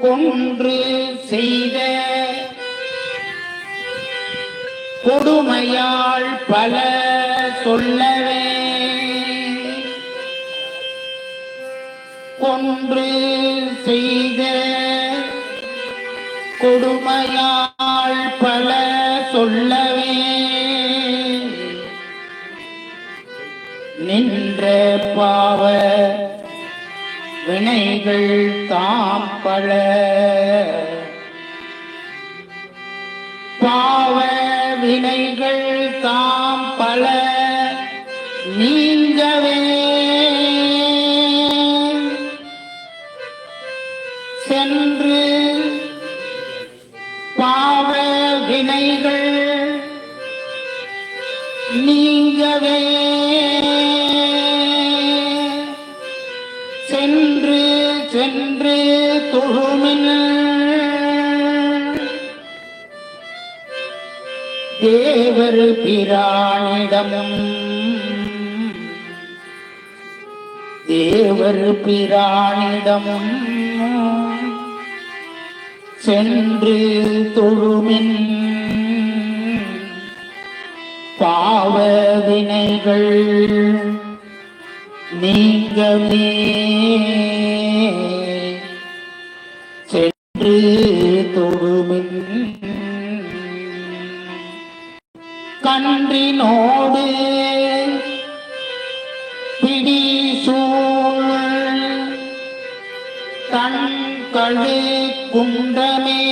கொன்று செய்த கொடுமையாள் பல சொல்லவே. கொன்று செய்த கொடுமையால் பல சொல்லவே. நின்ற பாவ வினைகள் தாம் பல பாவ வினைகள் தாம் பல நீ தொழுமின் தேவர் பிரானிடமும் தேவர் பிரானிடமும் சென்று தொழுமின்। பாவ வினைகள் நீங்கவே தன் கழு குண்டமே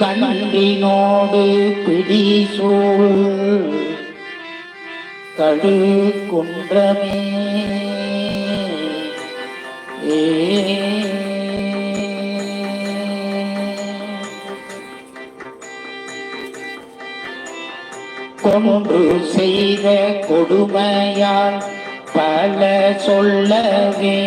கண்டினோடு பிடி சூழ் கழு குன்றமே. ஏ. கொன்று செய்த கொடுமையால் பல சொல்லவே.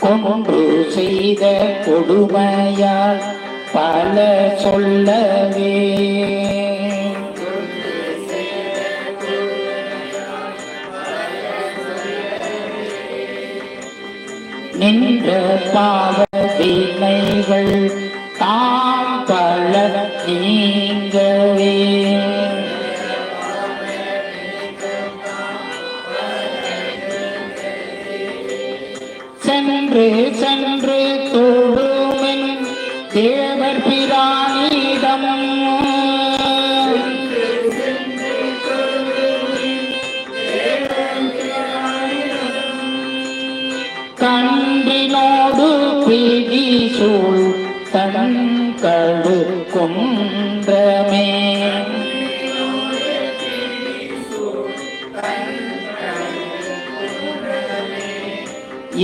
கொன்று செய்த கொடுமையால் பல சொல்லவே. நின்ற பாவ சென்று சென்று தொழுமென் தேவர் பிரானிடம் கண்டினோடு பிடி சூழ் தன் கடுக்கும்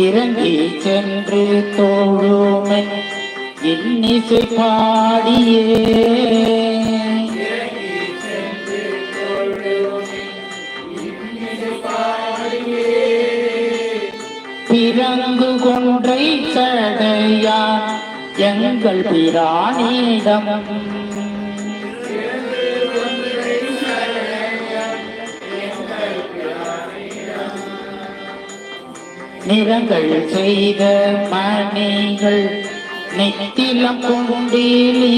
இறங்கி சென்று தோழுமென் இன்னிசை பாடியே. பிறந்து கொன்றை சடையா எங்கள் பிராணிடம் நிறங்கள் செய்த மணிகள் நெத்திலம் கொண்டிலே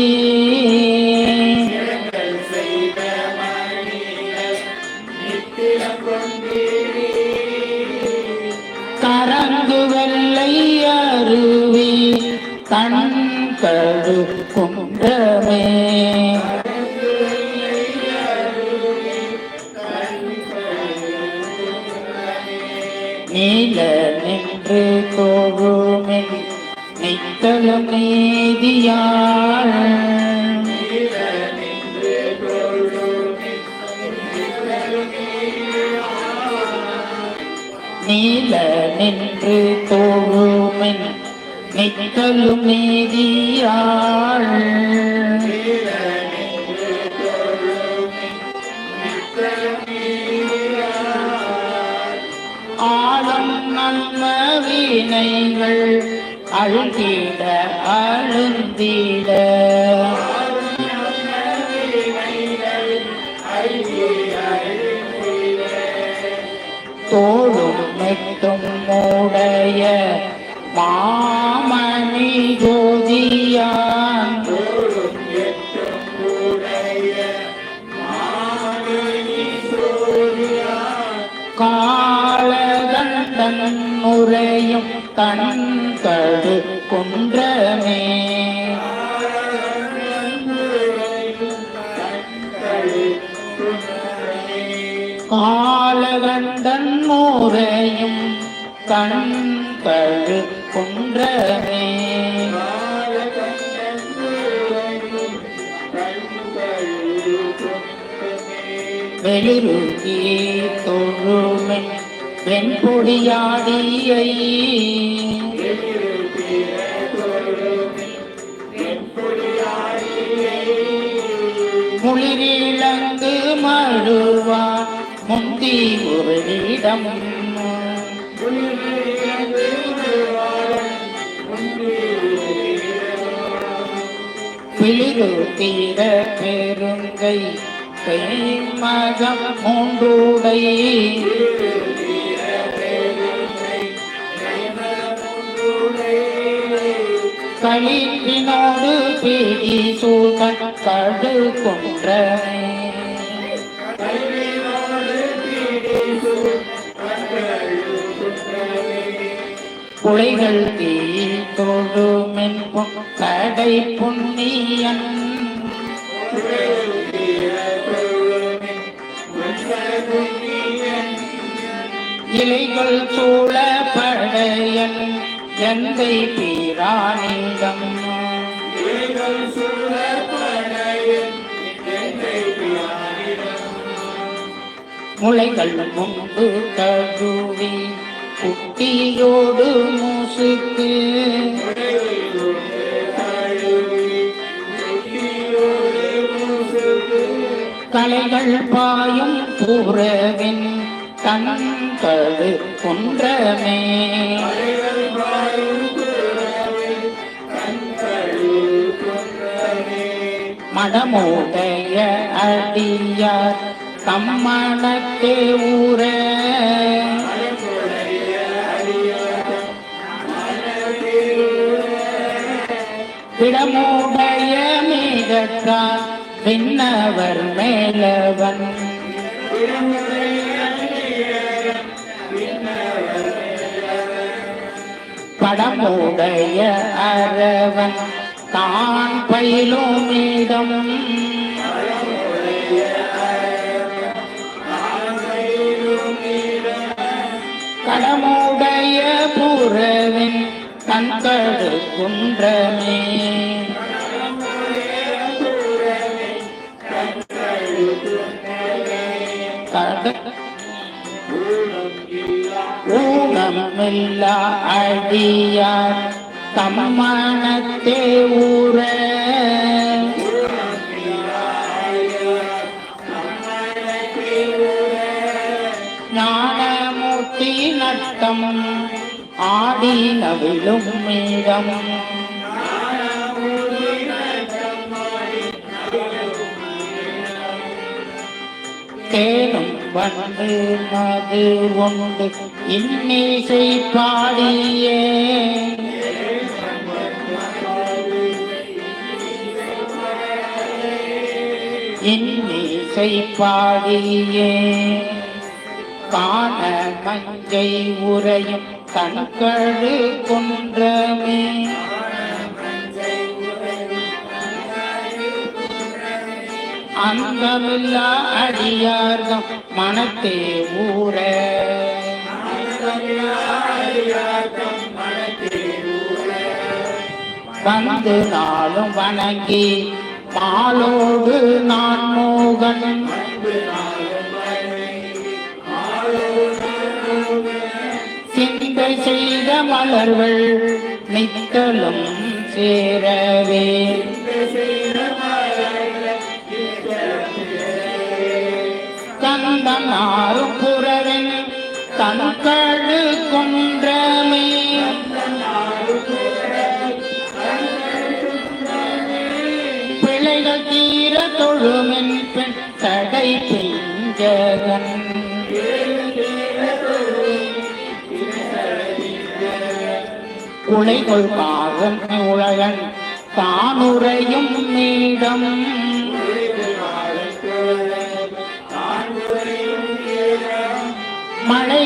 கரங்கு வெள்ளை அருவி தன் கழு நீல நின்று போகுமே நித்தலம் நீதியாள் நீல நின்று தோழுமின் நித்தலும் நீதியாள் வினைகள் அழுந்திட அழுந்திட. தோளும் மெட்டும் உரையும் கண்கடு குன்றமே. காலகண்டன் முறையும் கண்கடு குன்றமே. வெளிருகி தொழுமை வெண்பொடியாடியை குளிரிழந்து மழுவான் முந்தி ஒரு இடம் பிளிரு தீர பெருங்கை கை மகம் மூன்றுடை. களிப்பினோடு பிடி சூழ்கண் கடு கொன்றமே தீ தொழுமென் கடை புண்ணியன். இலைகள் சூழ படையன் எந்தை பீராணிங்கம் முளைகள் முன்பு கழுவி குட்டியோடு மூசுக்கு. கலைகள் பாயும் பூரவின் கண்கடு குன்றமே. மடமோடைய அடியார் கம்மணத்தே ஊர. இடமுடைய மீதற்றார் பின்னவர் மேலவன். படமுடைய அரவன். தான் பயிலும் இடம் குன்றமே ஊனமில்லா அடியார் தம்மனத்தே ஊர ஞானமூர்த்தி நட்டம் ஆடி நவிழும் இடம் தேனும் வந்து மது உண்டு. இன்னிசை பாடியே. இன்னிசை பாடியே. காண மஞ்சை உரையும் கண்கழு குன்றமே. அங்கமில்லா அடியார்தம் மனத்தே ஊர வந்து நாளும் வணங்கி மாலோடு நான் மோகன். சிந்தை செய்த மலர்கள் நித்தலும் சேரவே. கந்தனாரும் புறவன் கண்கழு கொன்றமே. பிழைகள் தீர தொழுமின் பெண் பெஞ்சகன். பிஞ்சகன் உலைகொள் உலகன் தானுரையும் நீடம்.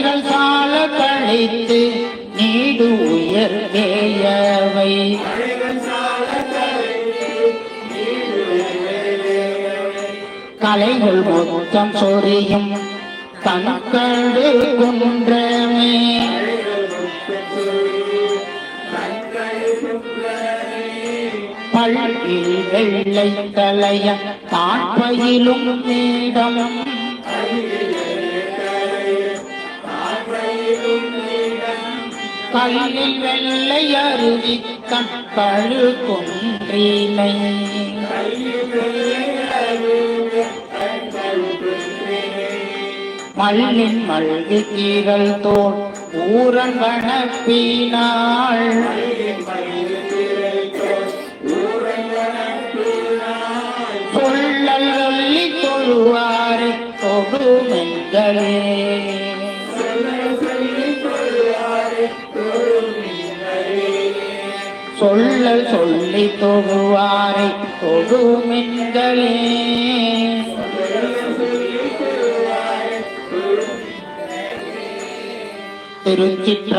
மலைகள் சால கழித்து நீடு உயர் வேயவை கலைகள் மொத்தம் சொரியும் தனக்கடு குன்றமே. பள்ளியில் வெள்ளை தலைய தாழ்பயிலும் நீடம் கல்லில் வெள்ளை அருவி கற்பழு குன்றினை. மல்லின் மல்கி கீரல் தோல் ஊரன் வனப்பினாள் சொல்லல் சொல்லி தொழுவ சொல்லி தொழுவாரை தொழுமெங்களே திருச்சிற்ற